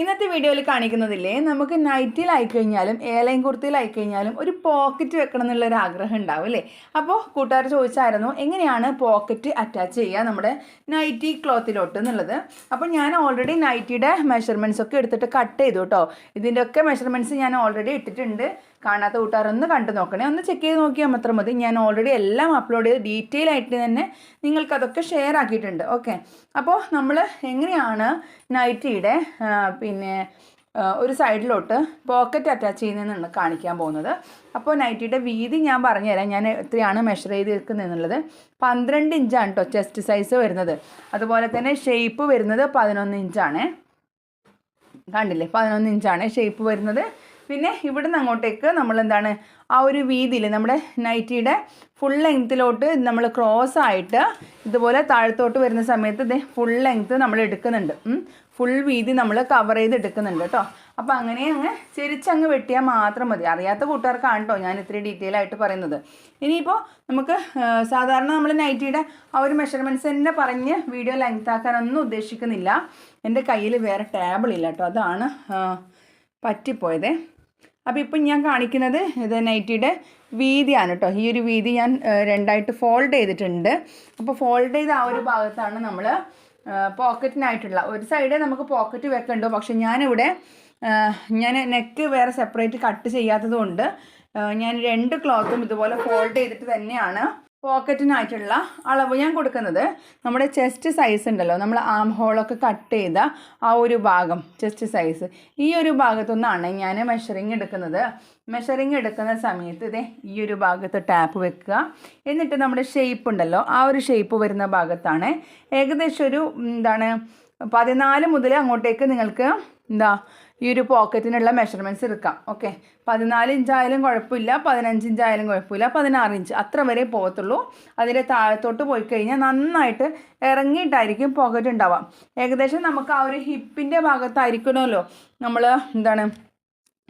ഇന്നത്തെ വീഡിയോയിൽ കാണിക്കുന്നതില്ലേ നമുക്ക് നൈറ്റിലായി കഴിഞ്ഞാലും ഏലൈൻ കുർത്തിയിലായി കഴിഞ്ഞാലും ഒരു പോക്കറ്റ് വെക്കണം എന്നുള്ളൊരു ആഗ്രഹം ഉണ്ടാവും അല്ലേ? അപ്പോൾ കൂട്ടുകാർ ചോദിച്ചായിരുന്നു എങ്ങനെയാണ് പോക്കറ്റ് അറ്റാച്ച് ചെയ്യുക നമ്മുടെ നൈറ്റി ക്ലോത്തിലോട്ട് എന്നുള്ളത്? അപ്പോൾ ഞാൻ ഓൾറെഡി നൈറ്റിയുടെ മെഷർമെന്റ്സ് ഒക്കെ എടുത്തിട്ട് കട്ട് ചെയ്തു കേട്ടോ ഇതിന്റെയൊക്കെ മെഷർമെന്റ്സ് ഞാൻ ഓൾറെഡി ഇട്ടിട്ടുണ്ട്. കാണാത്ത കൂട്ടുകാരൊന്ന് കണ്ടു നോക്കണേ. ഒന്ന് ചെക്ക് ചെയ്ത് നോക്കിയാൽ മാത്രം മതി. ഞാൻ ഓൾറെഡി എല്ലാം അപ്ലോഡ് ചെയ്ത് ഡീറ്റെയിൽ ആയിട്ട് തന്നെ നിങ്ങൾക്കതൊക്കെ ഷെയർ ആക്കിയിട്ടുണ്ട്. ഓക്കെ അപ്പോൾ നമ്മൾ എങ്ങനെയാണ് നൈറ്റിയുടെ പിന്നെ ഒരു സൈഡിലോട്ട് പോക്കറ്റ് അറ്റാച്ച് ചെയ്യുന്നതെന്നാണ് കാണിക്കാൻ പോകുന്നത്. അപ്പോൾ നൈറ്റിയുടെ വീതി ഞാൻ പറഞ്ഞുതരാം. ഞാൻ എത്രയാണ് മെഷർ ചെയ്തിരിക്കുന്നത് എന്നുള്ളത്. പന്ത്രണ്ട് ഇഞ്ചാണ് കേട്ടോ ചെസ്റ്റ് സൈസ് വരുന്നത്. അതുപോലെ തന്നെ ഷേപ്പ് വരുന്നത് പതിനൊന്ന് ഇഞ്ചാണ്. കണ്ടില്ലേ? പതിനൊന്ന് ഇഞ്ചാണ് ഷേപ്പ് വരുന്നത്. പിന്നെ ഇവിടുന്ന് അങ്ങോട്ടേക്ക് നമ്മൾ എന്താണ് ആ ഒരു വീതിയിൽ നമ്മുടെ നൈറ്റിയുടെ ഫുൾ ലെങ്ത്തിലോട്ട് നമ്മൾ ക്രോസ് ആയിട്ട് ഇതുപോലെ താഴത്തോട്ട് വരുന്ന സമയത്ത് ഇത് ഫുൾ ലെങ്ത്ത് നമ്മൾ എടുക്കുന്നുണ്ട്. ഫുൾ വീതി നമ്മൾ കവർ ചെയ്ത് എടുക്കുന്നുണ്ട് കേട്ടോ അപ്പോൾ അങ്ങനെ അങ്ങ് ചെരിച്ചങ്ങ് വെട്ടിയാൽ മാത്രം മതി. അറിയാത്ത കൂട്ടുകാർക്കാണ് കേട്ടോ ഞാൻ ഇത്രയും ഡീറ്റെയിൽ ആയിട്ട് പറയുന്നത്. ഇനിയിപ്പോൾ നമുക്ക് സാധാരണ നമ്മൾ നൈറ്റിയുടെ ആ ഒരു മെഷർമെന്റ്സ് തന്നെ പറഞ്ഞ് വീഡിയോ ലെങ്ത് ആക്കാനൊന്നും ഉദ്ദേശിക്കുന്നില്ല. എന്റെ കയ്യിൽ വേറെ ടേബിൾ ഇല്ല കേട്ടോ അതാണ് പറ്റിപ്പോയതേ. അപ്പോൾ ഇപ്പം ഞാൻ കാണിക്കുന്നത് ഇത് നൈറ്റിയുടെ വീതിയാണ് കേട്ടോ ഈ ഒരു വീതി ഞാൻ രണ്ടായിട്ട് ഫോൾഡ് ചെയ്തിട്ടുണ്ട്. അപ്പോൾ ഫോൾഡ് ചെയ്ത ആ ഒരു ഭാഗത്താണ് നമ്മൾ പോക്കറ്റിനായിട്ടുള്ള. ഒരു സൈഡ് നമുക്ക് പോക്കറ്റ് വെക്കണ്ടോ. പക്ഷെ ഞാനിവിടെ ഞാൻ നെക്ക് വേറെ സെപ്പറേറ്റ് കട്ട് ചെയ്യാത്തത് ഞാൻ രണ്ട് ക്ലോത്തും ഇതുപോലെ ഫോൾഡ് ചെയ്തിട്ട് തന്നെയാണ് പോക്കറ്റിനായിട്ടുള്ള അളവ് ഞാൻ കൊടുക്കുന്നത് നമ്മുടെ ചെസ്റ്റ് സൈസ് ഉണ്ടല്ലോ നമ്മൾ ആം ഹോളൊക്കെ കട്ട് ചെയ്ത ആ ഒരു ഭാഗം ചെസ്റ്റ് സൈസ് ഈ ഒരു ഭാഗത്തുനിന്നാണ് ഞാൻ മെഷറിങ് എടുക്കുന്നത്. മെഷറിങ് എടുക്കുന്ന സമയത്ത് ഇതേ ഈ ഒരു ഭാഗത്ത് ടാപ്പ് വെക്കുക. എന്നിട്ട് നമ്മുടെ ഷേപ്പ് ഉണ്ടല്ലോ ആ ഒരു ഷേപ്പ് വരുന്ന ഭാഗത്താണ് ഏകദേശം ഒരു എന്താണ് പതിനാല് മുതൽ അങ്ങോട്ടേക്ക് നിങ്ങൾക്ക് എന്താ ഈ ഒരു പോക്കറ്റിനുള്ള മെഷർമെന്റ്സ് എടുക്കാം. ഓക്കെ പതിനാല് ഇഞ്ചായാലും കുഴപ്പമില്ല പതിനഞ്ച് ഇഞ്ചായാലും കുഴപ്പമില്ല പതിനാറ് ഇഞ്ച് അത്ര വരെ പോകത്തുള്ളൂ. അതിന്റെ താഴത്തോട്ട് പോയി കഴിഞ്ഞാൽ നന്നായിട്ട് ഇറങ്ങിയിട്ടായിരിക്കും പോക്കറ്റ് ഉണ്ടാവാം ഏകദേശം നമുക്ക് ആ ഒരു ഹിപ്പിന്റെ ഭാഗത്തായിരിക്കണമല്ലോ. നമ്മൾ എന്താണ്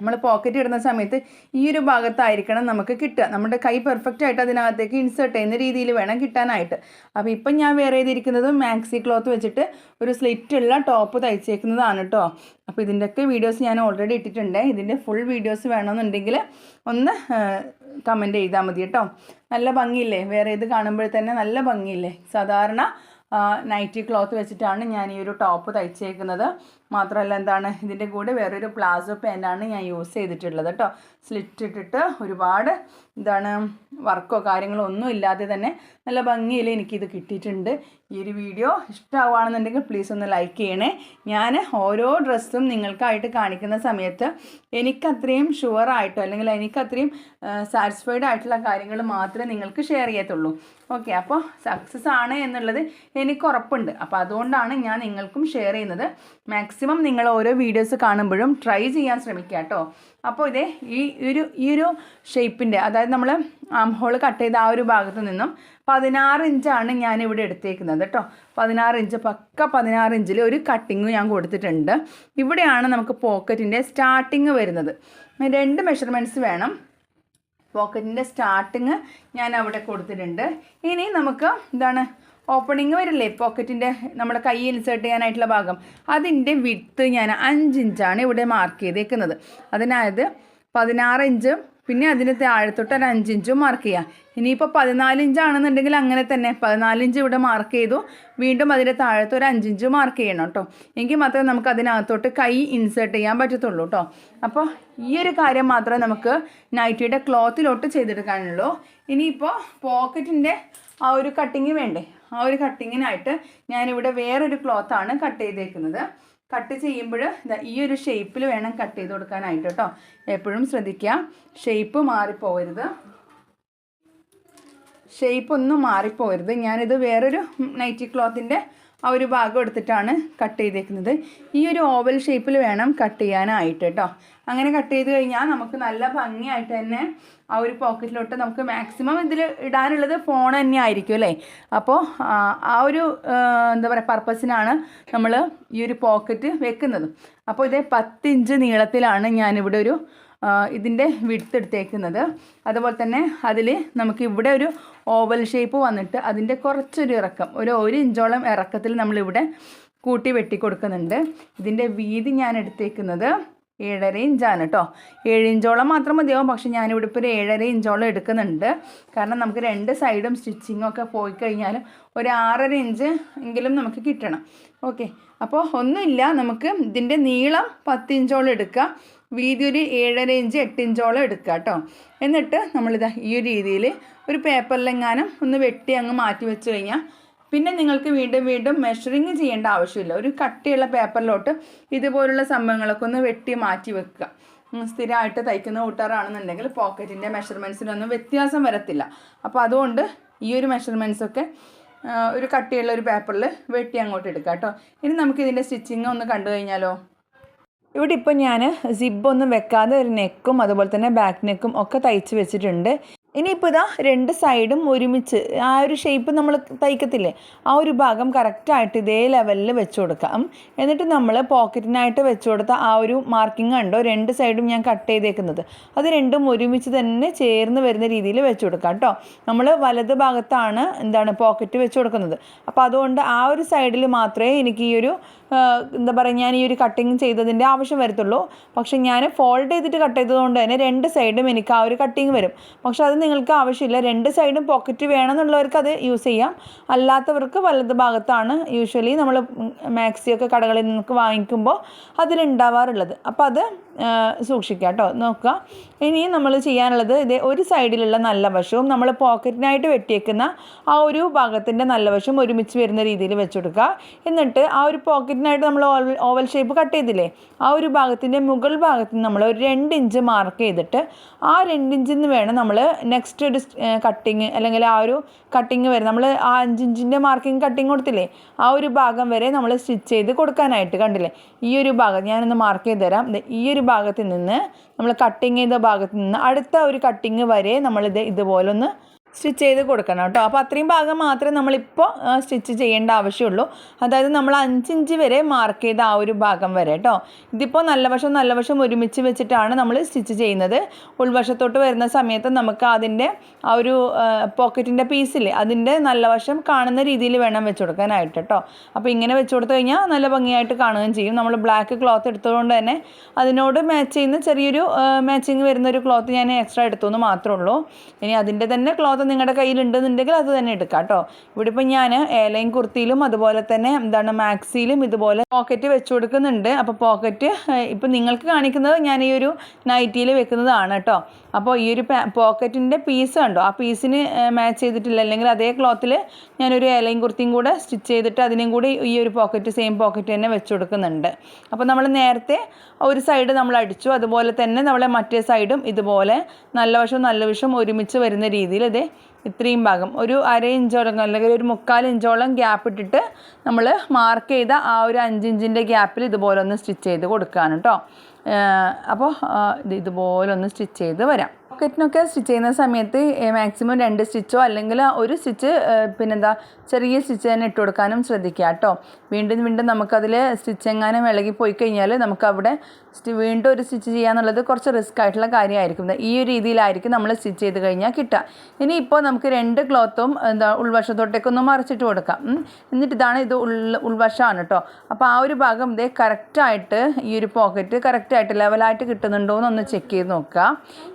നമ്മൾ പോക്കറ്റ് ഇടുന്ന സമയത്ത് ഈ ഒരു ഭാഗത്തായിരിക്കണം നമുക്ക് കിട്ടുക. നമ്മുടെ കൈ പെർഫെക്റ്റ് ആയിട്ട് അതിനകത്തേക്ക് ഇൻസേർട്ട് ചെയ്യുന്ന രീതിയിൽ വേണം കിട്ടാനായിട്ട്. അപ്പോൾ ഇപ്പം ഞാൻ വേറെ ചെയ്തിരിക്കുന്നത് മാക്സി ക്ലോത്ത് വെച്ചിട്ട് ഒരു സ്ലിറ്റ് ഉള്ള ടോപ്പ് തയ്ച്ചേക്കുന്നതാണ് കേട്ടോ അപ്പോൾ ഇതിന്റെയൊക്കെ വീഡിയോസ് ഞാൻ ഓൾറെഡി ഇട്ടിട്ടുണ്ട്. ഇതിന്റെ ഫുൾ വീഡിയോസ് വേണമെന്നുണ്ടെങ്കിൽ ഒന്ന് കമന്റ് ചെയ്താൽ മതി കേട്ടോ നല്ല ഭംഗിയില്ലേ? വേറെ ഇത് കാണുമ്പോൾ തന്നെ നല്ല ഭംഗിയില്ലേ? സാധാരണ നൈറ്റി ക്ലോത്ത് വെച്ചിട്ടാണ് ഞാൻ ഈ ഒരു ടോപ്പ് തയ്ച്ചേക്കുന്നത്. മാത്രമല്ല എന്താണ് ഇതിന്റെ കൂടെ വേറൊരു പ്ലാസോ പാന്റാണ് ഞാൻ യൂസ് ചെയ്തിട്ടുള്ളത് കേട്ടോ സ്ലിറ്റ് ഇട്ടിട്ട് ഒരുപാട് എന്താണ് വർക്കോ കാര്യങ്ങളോ ഒന്നും ഇല്ലാതെ തന്നെ നല്ല ഭംഗിയിൽ എനിക്കിത് കിട്ടിയിട്ടുണ്ട്. ഈ ഒരു വീഡിയോ ഇഷ്ടമാവുകയാണെന്നുണ്ടെങ്കിൽ പ്ലീസ് ഒന്ന് ലൈക്ക് ചെയ്യണേ. ഞാൻ ഓരോ ഡ്രസ്സും നിങ്ങൾക്കായിട്ട് കാണിക്കുന്ന സമയത്ത് എനിക്കത്രയും ഷുവറായിട്ടോ അല്ലെങ്കിൽ എനിക്കത്രയും സാറ്റിസ്ഫൈഡ് ആയിട്ടുള്ള കാര്യങ്ങൾ മാത്രമേ നിങ്ങൾക്ക് ഷെയർ ചെയ്യത്തുള്ളൂ. ഓക്കെ അപ്പോൾ സക്സസ് ആണ് എന്നുള്ളത് എനിക്ക് ഉറപ്പുണ്ട്. അപ്പോൾ അതുകൊണ്ടാണ് ഞാൻ നിങ്ങൾക്കും ഷെയർ ചെയ്യുന്നത്. മാക്സിമം നിങ്ങൾ ഓരോ വീഡിയോസ് കാണുമ്പോഴും ട്രൈ ചെയ്യാൻ ശ്രമിക്കുക കേട്ടോ. അപ്പോൾ ഇതേ ഈ ഒരു ഈ ഒരു ഷേപ്പിന്റെ അതായത് നമ്മൾ ആം ഹോൾ കട്ട് ചെയ്ത ആ ഒരു ഭാഗത്ത് നിന്നും പതിനാറ് ഇഞ്ചാണ് ഇവിടെ എടുത്തേക്കുന്നത് കേട്ടോ പതിനാറ് ഇഞ്ച് പക്ക പതിനാറ് ഇഞ്ചിൽ ഒരു കട്ടിങ് ഞാൻ കൊടുത്തിട്ടുണ്ട്. ഇവിടെയാണ് നമുക്ക് പോക്കറ്റിന്റെ സ്റ്റാർട്ടിങ് വരുന്നത്. രണ്ട് മെഷർമെന്റ്സ് വേണം. പോക്കറ്റിന്റെ സ്റ്റാർട്ടിങ് ഞാൻ അവിടെ കൊടുത്തിട്ടുണ്ട്. ഇനി നമുക്ക് എന്താണ് ഓപ്പണിങ് വരില്ലേ? പോക്കറ്റിന്റെ നമ്മുടെ കൈ ഇൻസേർട്ട് ചെയ്യാനായിട്ടുള്ള ഭാഗം. അതിന്റെ വിട്ട് ഞാൻ അഞ്ച് ഇഞ്ചാണ് ഇവിടെ മാർക്ക് ചെയ്തേക്കുന്നത്. അതിനായത് പതിനാറ് ഇഞ്ചും പിന്നെ അതിന് താഴത്തോട്ട് ഒരു അഞ്ച് ഇഞ്ചും മാർക്ക് ചെയ്യാം. ഇനിയിപ്പോൾ പതിനാല് ഇഞ്ചാണെന്നുണ്ടെങ്കിൽ അങ്ങനെ തന്നെ. പതിനാല് ഇഞ്ച് ഇവിടെ മാർക്ക് ചെയ്തു. വീണ്ടും അതിന്റെ താഴത്ത് ഒരു അഞ്ച് ഇഞ്ച് മാർക്ക് ചെയ്യണം കേട്ടോ എങ്കിൽ മാത്രമേ നമുക്ക് അതിനകത്തോട്ട് കൈ ഇൻസേർട്ട് ചെയ്യാൻ പറ്റത്തുള്ളൂ കേട്ടോ അപ്പോൾ ഈ ഒരു കാര്യം മാത്രമേ നമുക്ക് നൈറ്റിയുടെ ക്ലോത്തിലോട്ട് ചെയ്തെടുക്കാനുള്ളൂ. ഇനിയിപ്പോൾ പോക്കറ്റിന്റെ ആ ഒരു കട്ടിങ് വേണ്ടേ? ആ ഒരു കട്ടിങ്ങിനായിട്ട് ഞാനിവിടെ വേറൊരു ക്ലോത്താണ് കട്ട് ചെയ്തേക്കുന്നത്. കട്ട് ചെയ്യുമ്പോൾ ഈ ഒരു ഷേപ്പിൽ വേണം കട്ട് ചെയ്ത് കൊടുക്കാനായിട്ട് കേട്ടോ എപ്പോഴും ശ്രദ്ധിക്കുക. ഷേപ്പ് മാറിപ്പോകരുത് ഷേപ്പ് ഒന്നും മാറിപ്പോകരുത് ഞാനിത് വേറൊരു നൈറ്റി ക്ലോത്തിന്റെ ആ ഒരു ഭാഗം എടുത്തിട്ടാണ് കട്ട് ചെയ്തേക്കുന്നത്. ഈ ഒരു ഓവൽ ഷേപ്പിൽ വേണം കട്ട് ചെയ്യാനായിട്ട് കേട്ടോ അങ്ങനെ കട്ട് ചെയ്ത് കഴിഞ്ഞാൽ നമുക്ക് നല്ല ഭംഗിയായിട്ട് തന്നെ ആ ഒരു പോക്കറ്റിലോട്ട് നമുക്ക് മാക്സിമം ഇതിൽ ഇടാനുള്ളത് ഫോൺ തന്നെ ആയിരിക്കും അല്ലേ? അപ്പോൾ ആ, ഒരു എന്താ പറയുക പർപ്പസിനാണ് നമ്മൾ ഈ ഒരു പോക്കറ്റ് വെക്കുന്നത്. അപ്പോൾ ഇതേ പത്ത് ഇഞ്ച് നീളത്തിലാണ് ഞാനിവിടെ ഒരു ഇതിന്റെ വിടുത്ത് എടുത്തേക്കുന്നത്. അതുപോലെ തന്നെ അതിൽ നമുക്ക് ഇവിടെ ഒരു ഓവൽ ഷേപ്പ് വന്നിട്ട് അതിന്റെ കുറച്ചൊരു ഇറക്കം ഒരു ഒരു ഇഞ്ചോളം ഇറക്കത്തിൽ നമ്മളിവിടെ കൂട്ടി വെട്ടി കൊടുക്കുന്നുണ്ട് ഇതിന്റെ വീതി ഞാൻ എടുത്തേക്കുന്നത് ഏഴര ഇഞ്ചാണ് കേട്ടോ ഏഴ് ഇഞ്ചോളം മാത്രം മതിയാവും പക്ഷെ ഞാനിവിടെ ഇപ്പോൾ ഒരു ഏഴര ഇഞ്ചോളം എടുക്കുന്നുണ്ട്. കാരണം നമുക്ക് രണ്ട് സൈഡും സ്റ്റിച്ചിങ്ങും ഒക്കെ പോയി കഴിഞ്ഞാൽ ഒരു ആറര ഇഞ്ച് എങ്കിലും നമുക്ക് കിട്ടണം. ഓക്കെ. അപ്പോൾ ഒന്നുമില്ല നമുക്ക് ഇതിന്റെ നീളം പത്ത് ഇഞ്ചോളം എടുക്കുക വീതി ഒരു ഏഴര ഇഞ്ച് എട്ട് ഇഞ്ചോളം എടുക്കുക കേട്ടോ. എന്നിട്ട് നമ്മളിത് ഈ ഒരു രീതിയിൽ ഒരു പേപ്പറിലെങ്ങാനും ഒന്ന് വെട്ടി അങ്ങ് മാറ്റി വെച്ച് കഴിഞ്ഞാൽ പിന്നെ നിങ്ങൾക്ക് വീണ്ടും വീണ്ടും മെഷറിങ് ചെയ്യേണ്ട ആവശ്യമില്ല. ഒരു കട്ടിയുള്ള പേപ്പറിലോട്ട് ഇതുപോലുള്ള സംഭവങ്ങളൊക്കെ ഒന്ന് വെട്ടി മാറ്റി വെക്കുക. സ്ഥിരമായിട്ട് തയ്ക്കുന്ന കൂട്ടാറാണെന്നുണ്ടെങ്കിൽ പോക്കറ്റിന്റെ മെഷർമെന്റ്സിനൊന്നും വ്യത്യാസം വരത്തില്ല. അപ്പോൾ അതുകൊണ്ട് ഈ ഒരു മെഷർമെന്റ്സൊക്കെ ഒരു കട്ടിയുള്ള ഒരു പേപ്പറിൽ വെട്ടി അങ്ങോട്ട് എടുക്കാം കേട്ടോ. ഇനി നമുക്ക് ഇതിന്റെ സ്റ്റിച്ചിങ് ഒന്ന് കണ്ടു കഴിഞ്ഞാലോ? ഇവിടെ ഇപ്പോൾ ഞാൻ സിബൊന്നും വെക്കാതെ ഒരു നെക്കും അതുപോലെ തന്നെ ബാക്ക് നെക്കും ഒക്കെ തയ്ച്ച് വെച്ചിട്ടുണ്ട്. ഇനിയിപ്പോൾ ഇതാ രണ്ട് സൈഡും ഒരുമിച്ച് ആ ഒരു ഷേപ്പ് നമ്മൾ തയ്ക്കത്തില്ലേ? ആ ഒരു ഭാഗം കറക്റ്റായിട്ട് ഇതേ ലെവലിൽ വെച്ച് കൊടുക്കാം. എന്നിട്ട് നമ്മൾ പോക്കറ്റിനായിട്ട് വെച്ച് കൊടുത്ത ആ ഒരു മാർക്കിംഗ് ഉണ്ടോ രണ്ട് സൈഡും ഞാൻ കട്ട് ചെയ്തേക്കുന്നത്. അത് രണ്ടും ഒരുമിച്ച് തന്നെ ചേർന്ന് വരുന്ന രീതിയിൽ വെച്ച് കൊടുക്കാം കേട്ടോ നമ്മൾ വലത് ഭാഗത്താണ് എന്താണ് പോക്കറ്റ് വെച്ച് കൊടുക്കുന്നത്. അപ്പോൾ അതുകൊണ്ട് ആ ഒരു സൈഡിൽ മാത്രമേ എനിക്ക് ഈ ഒരു എന്താ പറയുക ഞാൻ ഈ ഒരു കട്ടിങ് ചെയ്തതിന്റെ ആവശ്യം വരത്തുള്ളൂ. പക്ഷേ ഞാൻ ഫോൾഡ് ചെയ്തിട്ട് കട്ട് ചെയ്തതുകൊണ്ട് തന്നെ രണ്ട് സൈഡും എനിക്ക് ആ ഒരു കട്ടിങ് വരും. പക്ഷേ അത് നിങ്ങൾക്ക് ആവശ്യമില്ല. രണ്ട് സൈഡും പോക്കറ്റ് വേണമെന്നുള്ളവർക്ക് അത് യൂസ് ചെയ്യാം. അല്ലാത്തവർക്ക് വലത് ഭാഗത്താണ് യൂഷ്വലി നമ്മൾ മാക്സിയൊക്കെ കടകളിൽ നിന്നൊക്കെ വാങ്ങിക്കുമ്പോൾ അതിലുണ്ടാവാറുള്ളത്. അപ്പോൾ അത് സൂക്ഷിക്കുക കേട്ടോ. നോക്കുക. ഇനി നമ്മൾ ചെയ്യാനുള്ളത് ഇത് ഒരു സൈഡിലുള്ള നല്ല വശവും നമ്മൾ പോക്കറ്റിനായിട്ട് വെട്ടിയേക്കുന്ന ആ ഒരു ഭാഗത്തിന്റെ നല്ല വശം ഒരുമിച്ച് വരുന്ന രീതിയിൽ വെച്ചെടുക്കുക എന്നിട്ട് ആ ഒരു പോക്കറ്റിനായിട്ട് നമ്മൾ ഓവൽ ഷേപ്പ് കട്ട് ചെയ്തില്ലേ ആ ഒരു ഭാഗത്തിന്റെ മുകൾ ഭാഗത്ത് നമ്മൾ ഒരു രണ്ട് ഇഞ്ച് മാർക്ക് ചെയ്തിട്ട് ആ രണ്ട് ഇഞ്ചിൽ നിന്ന് വേണം നമ്മൾ നെക്സ്റ്റ് ഒരു കട്ടിങ് അല്ലെങ്കിൽ ആ ഒരു കട്ടിങ് വരെ നമ്മൾ ആ അഞ്ചിഞ്ചിന്റെ മാർക്കിങ് കട്ടിങ് കൊടുത്തില്ലേ ആ ഒരു ഭാഗം വരെ നമ്മൾ സ്റ്റിച്ച് ചെയ്ത് കൊടുക്കാനായിട്ട് കണ്ടില്ലേ ഈ ഒരു ഭാഗം ഞാനൊന്ന് മാർക്ക് ചെയ്ത് തരാം. ഈ ഒരു ഭാഗത്ത് നിന്ന് നമ്മൾ കട്ടിങ് ചെയ്ത ഭാഗത്ത് നിന്ന് അടുത്ത ഒരു കട്ടിങ് വരെ നമ്മളിത് ഇതുപോലെ ഒന്ന് സ്റ്റിച്ച് ചെയ്ത് കൊടുക്കണം കേട്ടോ. അപ്പോൾ അത്രയും ഭാഗം മാത്രമേ നമ്മളിപ്പോൾ സ്റ്റിച്ച് ചെയ്യേണ്ട ആവശ്യമുള്ളൂ. അതായത് നമ്മൾ അഞ്ചിഞ്ച് വരെ മാർക്ക് ചെയ്ത ആ ഒരു ഭാഗം വരെ കേട്ടോ. ഇതിപ്പോൾ നല്ല വശം നല്ല വശം ഒരുമിച്ച് വെച്ചിട്ടാണ് നമ്മൾ സ്റ്റിച്ച് ചെയ്യുന്നത്. ഉൾവശത്തോട്ട് വരുന്ന സമയത്ത് നമുക്ക് അതിന്റെ ആ ഒരു പോക്കറ്റിന്റെ പീസില്ലേ അതിന്റെ നല്ല വശം കാണുന്ന രീതിയിൽ വേണം വെച്ച് കൊടുക്കാനായിട്ട് കേട്ടോ. അപ്പോൾ ഇങ്ങനെ വെച്ച് കൊടുത്തു കഴിഞ്ഞാൽ നല്ല ഭംഗിയായിട്ട് കാണുകയും ചെയ്യും. നമ്മൾ ബ്ലാക്ക് ക്ലോത്ത് എടുത്തതുകൊണ്ട് തന്നെ അതിനോട് മാച്ച് ചെയ്യുന്ന ചെറിയൊരു മാച്ചിങ് വരുന്ന ഒരു ക്ലോത്ത് ഞാൻ എക്സ്ട്രാ എടുത്തു എന്ന് മാത്രമേ ഉള്ളൂ. ഇനി അതിന്റെ തന്നെ ക്ലോത്ത് നിങ്ങളുടെ കയ്യിലുണ്ടെന്നുണ്ടെങ്കിൽ അത് തന്നെ എടുക്കാം കേട്ടോ. ഇവിടെ ഇപ്പം ഞാൻ ഏലയും കുർത്തിയിലും അതുപോലെ തന്നെ എന്താണ് മാക്സിയിലും ഇതുപോലെ പോക്കറ്റ് വെച്ച് കൊടുക്കുന്നുണ്ട്. അപ്പോൾ പോക്കറ്റ് ഇപ്പം നിങ്ങൾക്ക് കാണിക്കുന്നത് ഞാൻ ഈ ഒരു നൈറ്റിയിൽ വെക്കുന്നതാണ് കേട്ടോ. അപ്പോൾ ഈ ഒരു പോക്കറ്റിന്റെ പീസ് കണ്ടോ? ആ പീസിന് മാച്ച് ചെയ്തിട്ടില്ല. അല്ലെങ്കിൽ അതേ ക്ലോത്തിൽ ഞാനൊരു ഏലയും കുർത്തിയും കൂടെ സ്റ്റിച്ച് ചെയ്തിട്ട് അതിനും കൂടി ഈ ഒരു പോക്കറ്റ് സെയിം പോക്കറ്റ് തന്നെ വെച്ച് കൊടുക്കുന്നുണ്ട്. അപ്പോൾ നമ്മൾ നേരത്തെ ഒരു സൈഡ് നമ്മൾ അടിച്ചു. അതുപോലെ തന്നെ നമ്മളെ മറ്റേ സൈഡും ഇതുപോലെ നല്ല വശവും നല്ല വശവും ഒരുമിച്ച് വരുന്ന രീതിയിൽ ഇത് ഇത്രയും ഭാഗം. ഒരു അര ഇഞ്ചോളം അല്ലെങ്കിൽ ഒരു മുക്കാൽ ഇഞ്ചോളം ഗ്യാപ്പ് ഇട്ടിട്ട് നമ്മൾ മാർക്ക് ചെയ്ത ആ ഒരു അഞ്ചിഞ്ചിന്റെ ഗ്യാപ്പിൽ ഇതുപോലെ ഒന്ന് സ്റ്റിച്ച് ചെയ്ത് കൊടുക്കുകയാണ് കേട്ടോ അപ്പോൾ ഇത് ഇതുപോലെ ഒന്ന് സ്റ്റിച്ച് ചെയ്ത് വരാം. പോക്കറ്റിനൊക്കെ സ്റ്റിച്ച് ചെയ്യുന്ന സമയത്ത് മാക്സിമം രണ്ട് സ്റ്റിച്ചോ അല്ലെങ്കിൽ ഒരു സ്റ്റിച്ച് പിന്നെന്താ ചെറിയ സ്റ്റിച്ച് തന്നെ ഇട്ട് കൊടുക്കാനും ശ്രദ്ധിക്കുക കേട്ടോ വീണ്ടും വീണ്ടും നമുക്കതിൽ സ്റ്റിച്ച് എങ്ങാനും ഇളകി പോയി കഴിഞ്ഞാൽ നമുക്കവിടെ വീണ്ടും ഒരു സ്റ്റിച്ച് ചെയ്യാന്നുള്ളത് കുറച്ച് റിസ്ക് ആയിട്ടുള്ള കാര്യമായിരിക്കും. ഈ ഒരു രീതിയിലായിരിക്കും നമ്മൾ സ്റ്റിച്ച് ചെയ്ത് കഴിഞ്ഞാൽ കിട്ടുക. ഇനി ഇപ്പോൾ നമുക്ക് രണ്ട് ക്ലോത്തും എന്താ ഉൾവശത്തോട്ടേക്കൊന്ന് മറിച്ചിട്ട് കൊടുക്കാം. എന്നിട്ട് ഇതാണ് ഇത് ഉൾ ഉൾവശമാണ് കേട്ടോ അപ്പോൾ ആ ഒരു ഭാഗം ഇതേ കറക്റ്റായിട്ട് ഈ ഒരു പോക്കറ്റ് കറക്റ്റായിട്ട് ലെവലായിട്ട് കിട്ടുന്നുണ്ടോ എന്നൊന്ന് ചെക്ക് ചെയ്ത് നോക്കുക.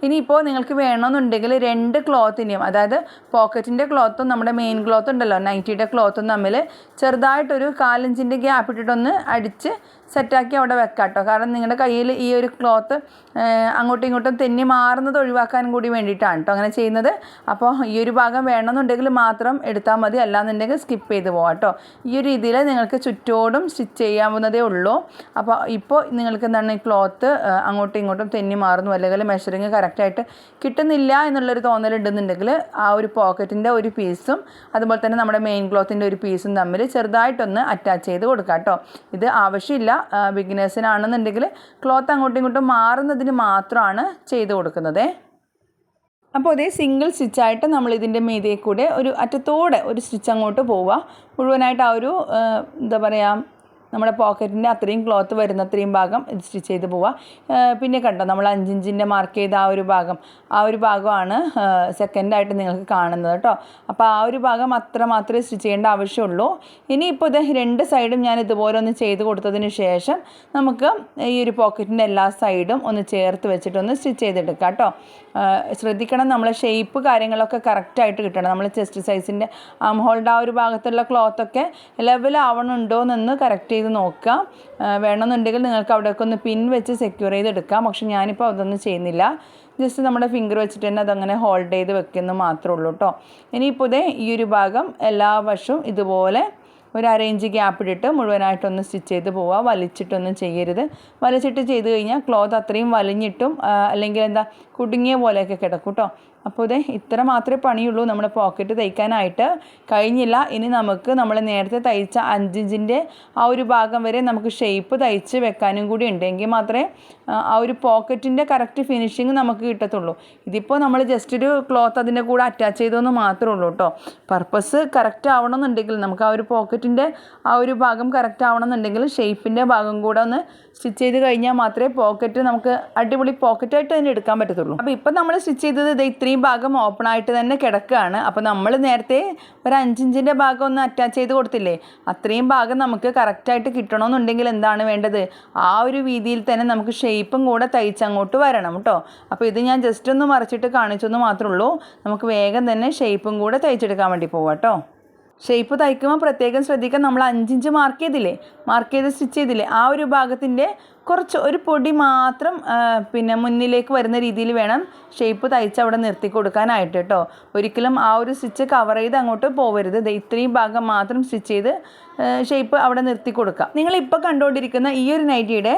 ഇനിയിപ്പോൾ നിങ്ങൾക്ക് വേണമെന്നുണ്ടെങ്കിൽ രണ്ട് ക്ലോത്തിനെയും അതായത് പോക്കറ്റിന്റെ ക്ലോത്തും നമ്മുടെ മെയിൻ ക്ലോത്ത് ഉണ്ടല്ലോ നൈറ്റിയുടെ ക്ലോത്തും തമ്മിൽ ചെറുതായിട്ടൊരു കാലഞ്ചിന്റെ ഗ്യാപ്പ് ഇട്ടിട്ടൊന്ന് അടിച്ച് സെറ്റാക്കി അവിടെ വെക്കാം കേട്ടോ കാരണം നിങ്ങളുടെ കയ്യിൽ ഈ ഒരു ക്ലോത്ത് അങ്ങോട്ടും ഇങ്ങോട്ടും തെന്നി മാറുന്നത് ഒഴിവാക്കാൻ കൂടി വേണ്ടിയിട്ടാണ് കേട്ടോ അങ്ങനെ ചെയ്യുന്നത്. അപ്പോൾ ഈ ഒരു ഭാഗം വേണമെന്നുണ്ടെങ്കിൽ മാത്രം എടുത്താൽ മതി. അല്ലാന്നുണ്ടെങ്കിൽ സ്കിപ്പ് ചെയ്ത് പോകാം കേട്ടോ ഈ ഒരു രീതിയിൽ നിങ്ങൾക്ക് ചുറ്റോടും സ്റ്റിച്ച് ചെയ്യാവുന്നതേ ഉള്ളൂ. അപ്പോൾ ഇപ്പോൾ നിങ്ങൾക്ക് എന്താണ് ഈ ക്ലോത്ത് അങ്ങോട്ടും ഇങ്ങോട്ടും തെന്നി മാറുന്നു അല്ലെങ്കിൽ മെഷറിങ് കറക്റ്റായിട്ട് കിട്ടുന്നില്ല എന്നുള്ളൊരു തോന്നലുണ്ടെന്നുണ്ടെങ്കിൽ ആ ഒരു പോക്കറ്റിന്റെ ഒരു പീസും അതുപോലെ തന്നെ നമ്മുടെ മെയിൻ ക്ലോത്തിന്റെ ഒരു പീസും തമ്മിൽ ചെറുതായിട്ടൊന്ന് അറ്റാച്ച് ചെയ്ത് കൊടുക്കാം കേട്ടോ ഇത് ആവശ്യമില്ല. ബിഗിനേഴ്സിനാണെന്നുണ്ടെങ്കിൽ ക്ലോത്ത് അങ്ങോട്ടും ഇങ്ങോട്ടും മാറുന്നതിന് മാത്രമാണ് ചെയ്ത് കൊടുക്കുന്നത്. അപ്പോൾ അതേ സിംഗിൾ സ്റ്റിച്ചായിട്ട് നമ്മൾ ഇതിന്റെ മീതെ കൂടെ ഒരു അറ്റത്തോടെ ഒരു സ്റ്റിച്ച് അങ്ങോട്ട് പോവുക. മുഴുവനായിട്ട് ആ ഒരു എന്താ പറയുക നമ്മുടെ പോക്കറ്റിന്റെ അത്രയും ക്ലോത്ത് വരുന്ന അത്രയും ഭാഗം ഇത് സ്റ്റിച്ച് ചെയ്ത് പോവുക പിന്നെ കണ്ടോ നമ്മൾ അഞ്ചിഞ്ചിന്റെ മാർക്ക് ചെയ്ത ആ ഒരു ഭാഗം. ആ ഒരു ഭാഗമാണ് സെക്കൻഡായിട്ട് നിങ്ങൾക്ക് കാണുന്നത് കേട്ടോ. അപ്പോൾ ആ ഒരു ഭാഗം അത്ര മാത്രമേ സ്റ്റിച്ച് ചെയ്യേണ്ട ആവശ്യമുള്ളൂ. ഇനിയിപ്പോൾ ഇത് രണ്ട് സൈഡും ഞാൻ ഇതുപോലെ ഒന്ന് ചെയ്ത് കൊടുത്തതിന് ശേഷം നമുക്ക് ഈ ഒരു പോക്കറ്റിന്റെ എല്ലാ സൈഡും ഒന്ന് ചേർത്ത് വെച്ചിട്ടൊന്ന് സ്റ്റിച്ച് ചെയ്തെടുക്കാം കേട്ടോ. ശ്രദ്ധിക്കണം നമ്മൾ ഷേപ്പ് കാര്യങ്ങളൊക്കെ കറക്റ്റായിട്ട് കിട്ടണം. നമ്മൾ ചെസ്റ്റ് സൈസിന്റെ ആം ഹോൾഡ് ആ ഒരു ഭാഗത്തുള്ള ക്ലോത്തൊക്കെ ലെവൽ ആവണുണ്ടോ എന്നൊന്ന് കറക്റ്റ് ചെയ്ത് നോക്കുക. വേണമെന്നുണ്ടെങ്കിൽ നിങ്ങൾക്ക് അവിടെയൊക്കെ ഒന്ന് പിൻ വെച്ച് സെക്യൂർ ചെയ്തെടുക്കാം. പക്ഷെ ഞാനിപ്പോൾ അതൊന്നും ചെയ്യുന്നില്ല. ജസ്റ്റ് നമ്മുടെ ഫിംഗർ വെച്ചിട്ട് തന്നെ അതങ്ങനെ ഹോൾഡ് ചെയ്ത് വെക്കുന്നു മാത്രമേ ഉള്ളൂ കേട്ടോ. ഇനിയിപ്പോൾ ഇതേ ഈ ഒരു ഭാഗം എല്ലാ വശവും ഇതുപോലെ ഒരു അരയിഞ്ച് ഗ്യാപ്പ് ഇട്ടിട്ട് മുഴുവനായിട്ടൊന്ന് സ്റ്റിച്ച് ചെയ്ത് പോവുക. വലിച്ചിട്ടൊന്നും ചെയ്യരുത്. വലിച്ചിട്ട് ചെയ്ത് കഴിഞ്ഞാൽ ക്ലോത്ത് അത്രയും വലിഞ്ഞിട്ടും അല്ലെങ്കിൽ എന്താ കുടുങ്ങിയ പോലെയൊക്കെ കിടക്കും കേട്ടോ. അപ്പോൾ ഇതേ ഇത്ര മാത്രമേ പണിയുള്ളൂ നമ്മുടെ പോക്കറ്റ് തയ്ക്കാനായിട്ട്. കഴിഞ്ഞില്ല. ഇനി നമുക്ക് നമ്മൾ നേരത്തെ തയ്ച്ച അഞ്ചിഞ്ചിന്റെ ആ ഒരു ഭാഗം വരെ നമുക്ക് ഷേപ്പ് തയ്ച്ച് വെക്കാനും കൂടി ഉണ്ടെങ്കിൽ മാത്രമേ ആ ഒരു പോക്കറ്റിന്റെ കറക്റ്റ് ഫിനിഷിങ് നമുക്ക് കിട്ടത്തുള്ളൂ. ഇതിപ്പോൾ നമ്മൾ ജസ്റ്റ് ഒരു ക്ലോത്ത് അതിന്റെ കൂടെ അറ്റാച്ച് ചെയ്തതെന്ന് മാത്രമേ ഉള്ളൂ കേട്ടോ പർപ്പസ് കറക്റ്റ് ആവണമെന്നുണ്ടെങ്കിൽ നമുക്ക് ആ ഒരു പോക്കറ്റിന്റെ ആ ഒരു ഭാഗം കറക്റ്റ് ആവണമെന്നുണ്ടെങ്കിൽ ഷേപ്പിന്റെ ഭാഗം കൂടെ ഒന്ന് സ്റ്റിച്ച് ചെയ്ത് കഴിഞ്ഞാൽ മാത്രമേ പോക്കറ്റ് നമുക്ക് അടിപൊളി പോക്കറ്റായിട്ട് തന്നെ എടുക്കാൻ പറ്റത്തുള്ളൂ. അപ്പോൾ ഇപ്പം നമ്മൾ സ്റ്റിച്ച് ചെയ്തത് ഇത് ഇത്രയും ഭാഗം ഓപ്പൺ ആയിട്ട് തന്നെ കിടക്കുകയാണ്. അപ്പോൾ നമ്മൾ നേരത്തെ ഒരു അഞ്ചിഞ്ചിന്റെ ഭാഗം ഒന്ന് അറ്റാച്ച് ചെയ്ത് കൊടുത്തില്ലേ? അത്രയും ഭാഗം നമുക്ക് കറക്റ്റായിട്ട് കിട്ടണമെന്നുണ്ടെങ്കിൽ എന്താണ് വേണ്ടത്? ആ ഒരു രീതിയിൽ തന്നെ നമുക്ക് ഷേപ്പും കൂടെ തയ്ച്ചങ്ങോട്ട് വരണം കേട്ടോ അപ്പോൾ ഇത് ഞാൻ ജസ്റ്റ് ഒന്ന് മറിച്ചിട്ട് കാണിച്ചെന്ന് മാത്രമേ ഉള്ളൂ. നമുക്ക് വേഗം തന്നെ ഷേപ്പും കൂടെ തയ്ച്ചെടുക്കാൻ വേണ്ടി പോവാം കേട്ടോ ഷേപ്പ് തയ്ക്കുമ്പോൾ പ്രത്യേകം ശ്രദ്ധിക്കാൻ നമ്മൾ അഞ്ചിഞ്ച് മാർക്ക് ചെയ്തില്ലേ? മാർക്ക് ചെയ്ത് സ്റ്റിച്ച് ചെയ്തില്ലേ? ആ ഒരു ഭാഗത്തിന്റെ കുറച്ച് ഒരു പൊടി മാത്രം പിന്നെ മുന്നിലേക്ക് വരുന്ന രീതിയിൽ വേണം ഷേപ്പ് തയ്ച്ച് അവിടെ നിർത്തി കൊടുക്കാനായിട്ട് കേട്ടോ ഒരിക്കലും ആ ഒരു സ്റ്റിച്ച് കവർ ചെയ്ത് അങ്ങോട്ട് പോകരുത് ഇത്രയും ഭാഗം മാത്രം സ്റ്റിച്ച് ചെയ്ത് ഷേപ്പ് അവിടെ നിർത്തി കൊടുക്കുക നിങ്ങൾ ഇപ്പോൾ കണ്ടുകൊണ്ടിരിക്കുന്ന ഈ ഒരു നൈറ്റിയുടെ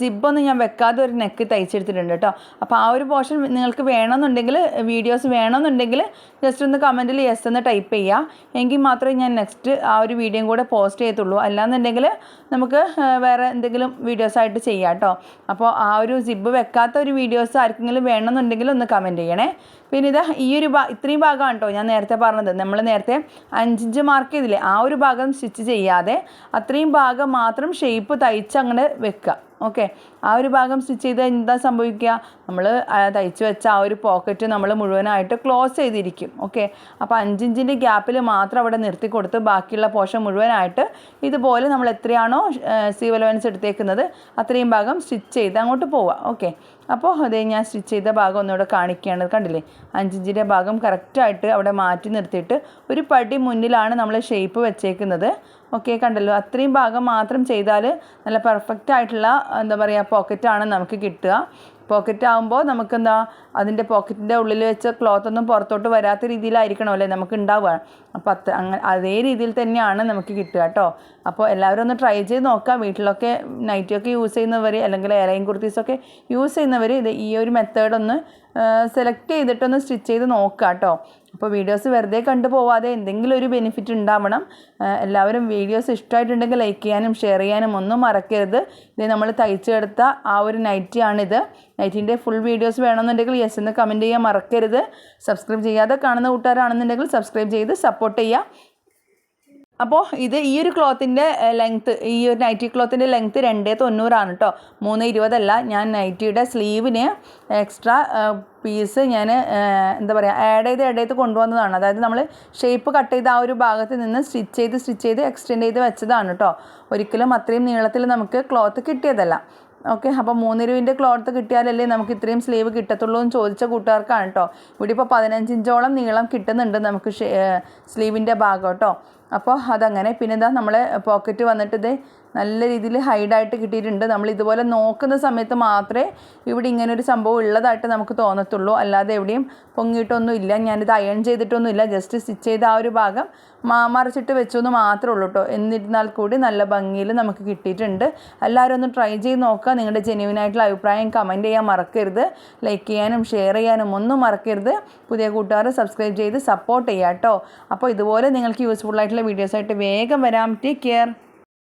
സിബൊന്നും ഞാൻ വെക്കാതെ ഒരു നെക്ക് തയ്ച്ചെടുത്തിട്ടുണ്ട് കേട്ടോ അപ്പോൾ ആ ഒരു പോർഷൻ നിങ്ങൾക്ക് വേണമെന്നുണ്ടെങ്കിൽ വീഡിയോസ് വേണമെന്നുണ്ടെങ്കിൽ ജസ്റ്റ് ഒന്ന് കമന്റിൽ യെസ് എന്ന് ടൈപ്പ് ചെയ്യുക എങ്കിൽ മാത്രമേ ഞാൻ നെക്സ്റ്റ് ആ ഒരു വീഡിയോയും കൂടെ പോസ്റ്റ് ചെയ്യത്തുള്ളൂ. അല്ലാന്നുണ്ടെങ്കിൽ നമുക്ക് വേറെ എന്തെങ്കിലും വീഡിയോസായിട്ട് ചെയ്യാം കേട്ടോ. അപ്പോൾ ആ ഒരു സിബ് വെക്കാത്ത ഒരു വീഡിയോസ് ആർക്കെങ്കിലും വേണമെന്നുണ്ടെങ്കിൽ ഒന്ന് കമന്റ് ചെയ്യണേ. പിന്നെ ഇതാ ഈ ഒരു ഭാ ഇത്രയും ഭാഗമാണ് കേട്ടോ ഞാൻ നേരത്തെ പറഞ്ഞത്. നമ്മൾ നേരത്തെ അഞ്ചിഞ്ച് മാർക്ക് ചെയ്തില്ലേ ആ ഒരു ഭാഗം സ്റ്റിച്ച് ചെയ്യാതെ അത്രയും ഭാഗം മാത്രം ഷേപ്പ് തയ്ച്ച് അങ്ങനെ വെക്കുക. ഓക്കെ ആ ഒരു ഭാഗം സ്റ്റിച്ച് ചെയ്ത് എന്താ സംഭവിക്കുക? നമ്മൾ തയ്ച്ച് വെച്ച ആ ഒരു പോക്കറ്റ് നമ്മൾ മുഴുവനായിട്ട് ക്ലോസ് ചെയ്തിരിക്കും. ഓക്കെ അപ്പോൾ അഞ്ചിഞ്ചിന്റെ ഗ്യാപ്പിൽ മാത്രം അവിടെ നിർത്തി കൊടുത്ത് ബാക്കിയുള്ള പോഷൻ മുഴുവനായിട്ട് ഇതുപോലെ നമ്മൾ എത്രയാണോ സീവ് അലവൻസ് എടുത്തേക്കുന്നത് അത്രയും ഭാഗം സ്റ്റിച്ച് ചെയ്ത് അങ്ങോട്ട് പോവുക. ഓക്കെ അപ്പോൾ അതേ ഞാൻ സ്റ്റിച്ച് ചെയ്ത ഭാഗം ഒന്നുകൂടെ കാണിക്കുകയാണ്. കണ്ടില്ലേ? അഞ്ചിഞ്ചിന്റെ ഭാഗം കറക്റ്റായിട്ട് അവിടെ മാറ്റി നിർത്തിയിട്ട് ഒരു പടി മുന്നിലാണ് നമ്മൾ ഷേപ്പ് വെച്ചേക്കുന്നത്. ഓക്കെ കണ്ടല്ലോ? അത്രയും ഭാഗം മാത്രം ചെയ്താൽ നല്ല പെർഫെക്റ്റ് ആയിട്ടുള്ള എന്താ പറയുക പോക്കറ്റാണ് നമുക്ക് കിട്ടുക. പോക്കറ്റ് ആകുമ്പോൾ നമുക്കെന്താ അതിന്റെ പോക്കറ്റിന്റെ ഉള്ളിൽ വെച്ച ക്ലോത്ത് ഒന്നും പുറത്തോട്ട് വരാത്ത രീതിയിലായിരിക്കണം അല്ലേ നമുക്ക് ഉണ്ടാവുക അപ്പോൾ അത്ര അങ്ങനെ അതേ രീതിയിൽ തന്നെയാണ് നമുക്ക് കിട്ടുക കേട്ടോ അപ്പോൾ എല്ലാവരും ഒന്ന് ട്രൈ ചെയ്ത് നോക്കാം. വീട്ടിലൊക്കെ നൈറ്റിയൊക്കെ യൂസ് ചെയ്യുന്നവർ അല്ലെങ്കിൽ എയർലൈൻ കുർത്തീസൊക്കെ യൂസ് ചെയ്യുന്നവർ ഇത് ഈ ഒരു മെത്തേഡ് ഒന്ന് സെലക്ട് ചെയ്തിട്ടൊന്ന് സ്റ്റിച്ച് ചെയ്ത് നോക്കുക കേട്ടോ അപ്പോൾ വീഡിയോസ് വെറുതെ കണ്ടു പോവാതെ എന്തെങ്കിലും ഒരു ബെനിഫിറ്റ് ഉണ്ടാവണം. എല്ലാവരും വീഡിയോസ് ഇഷ്ടമായിട്ടുണ്ടെങ്കിൽ ലൈക്ക് ചെയ്യാനും ഷെയർ ചെയ്യാനും ഒന്നും മറക്കരുത്. ഇത് നമ്മൾ തയ്ച്ചെടുത്ത ആ ഒരു നൈറ്റിയാണിത് നൈറ്റിന്റെ ഫുൾ വീഡിയോസ് വേണമെന്നുണ്ടെങ്കിൽ യെസ് എന്ന് കമന്റ് ചെയ്യാൻ മറക്കരുത്. സബ്സ്ക്രൈബ് ചെയ്യാതെ കാണുന്ന കൂട്ടുകാരാണെന്നുണ്ടെങ്കിൽ സബ്സ്ക്രൈബ് ചെയ്ത് സപ്പോർട്ട് ചെയ്യുക അപ്പോൾ ഇത് ഈ ഒരു ക്ലോത്തിന്റെ ലെങ്ത്ത് ഈ ഒരു നൈറ്റി ക്ലോത്തിന്റെ ലെങ്ത്ത് രണ്ടേ തൊണ്ണൂറാണ് കേട്ടോ മൂന്ന് ഇരുപതല്ല. ഞാൻ നൈറ്റിയുടെ സ്ലീവിന് എക്സ്ട്രാ പീസ് ഞാൻ എന്താ പറയുക ആഡ് ചെയ്ത് ആഡ് ചെയ്ത് കൊണ്ടുവന്നതാണ്. അതായത് നമ്മൾ ഷേപ്പ് കട്ട് ചെയ്ത് ആ ഒരു ഭാഗത്ത് നിന്ന് സ്റ്റിച്ച് ചെയ്ത് സ്റ്റിച്ച് ചെയ്ത് എക്സ്റ്റെൻഡ് ചെയ്ത് വെച്ചതാണ് കേട്ടോ ഒരിക്കലും അത്രയും നീളത്തിൽ നമുക്ക് ക്ലോത്ത് കിട്ടിയതല്ല. ഓക്കെ അപ്പോൾ മൂന്നിരുവിന്റെ ക്ലോത്ത് കിട്ടിയാലല്ലേ നമുക്ക് ഇത്രയും സ്ലീവ് കിട്ടത്തുള്ളൂ എന്ന് ചോദിച്ച കൂട്ടുകാർക്കാണ് കേട്ടോ ഇവിടെ ഇപ്പോൾ പതിനഞ്ച് ഇഞ്ചോളം നീളം കിട്ടുന്നുണ്ട് നമുക്ക് സ്ലീവിന്റെ ഭാഗം കേട്ടോ അപ്പോൾ അതങ്ങനെ പിന്നെ എന്താ നമ്മൾ പോക്കറ്റ് വന്നിട്ട് ഇത് നല്ല രീതിയിൽ ഹൈഡായിട്ട് കിട്ടിയിട്ടുണ്ട്. നമ്മൾ ഇതുപോലെ നോക്കുന്ന സമയത്ത് മാത്രമേ ഇവിടെ ഇങ്ങനെ ഒരു സംഭവം ഉള്ളതായിട്ട് നമുക്ക് തോന്നത്തുള്ളൂ. അല്ലാതെ എവിടെയും പൊങ്ങിയിട്ടൊന്നും ഇല്ല. ഞാനിത് അയൺ ചെയ്തിട്ടൊന്നും ഇല്ല. ജസ്റ്റ് സ്റ്റിച്ച് ചെയ്ത ആ ഒരു ഭാഗം മറിച്ചിട്ട് വെച്ചു എന്ന് മാത്രമേ ഉള്ളൂ കേട്ടോ എന്നിരുന്നാൽ കൂടി നല്ല ഭംഗിയിൽ നമുക്ക് കിട്ടിയിട്ടുണ്ട്. എല്ലാവരും ഒന്ന് ട്രൈ ചെയ്ത് നോക്കുക. നിങ്ങളുടെ ജെന്യൂൻ ആയിട്ടുള്ള അഭിപ്രായം കമന്റ് ചെയ്യാൻ മറക്കരുത്. ലൈക്ക് ചെയ്യാനും ഷെയർ ചെയ്യാനും ഒന്നും മറക്കരുത്. പുതിയ കൂട്ടുകാർ സബ്സ്ക്രൈബ് ചെയ്ത് സപ്പോർട്ട് ചെയ്യാം കേട്ടോ അപ്പോൾ ഇതുപോലെ നിങ്ങൾക്ക് യൂസ്ഫുൾ ആയിട്ടുള്ള വീഡിയോസായിട്ട് വേഗം വരാം. Take care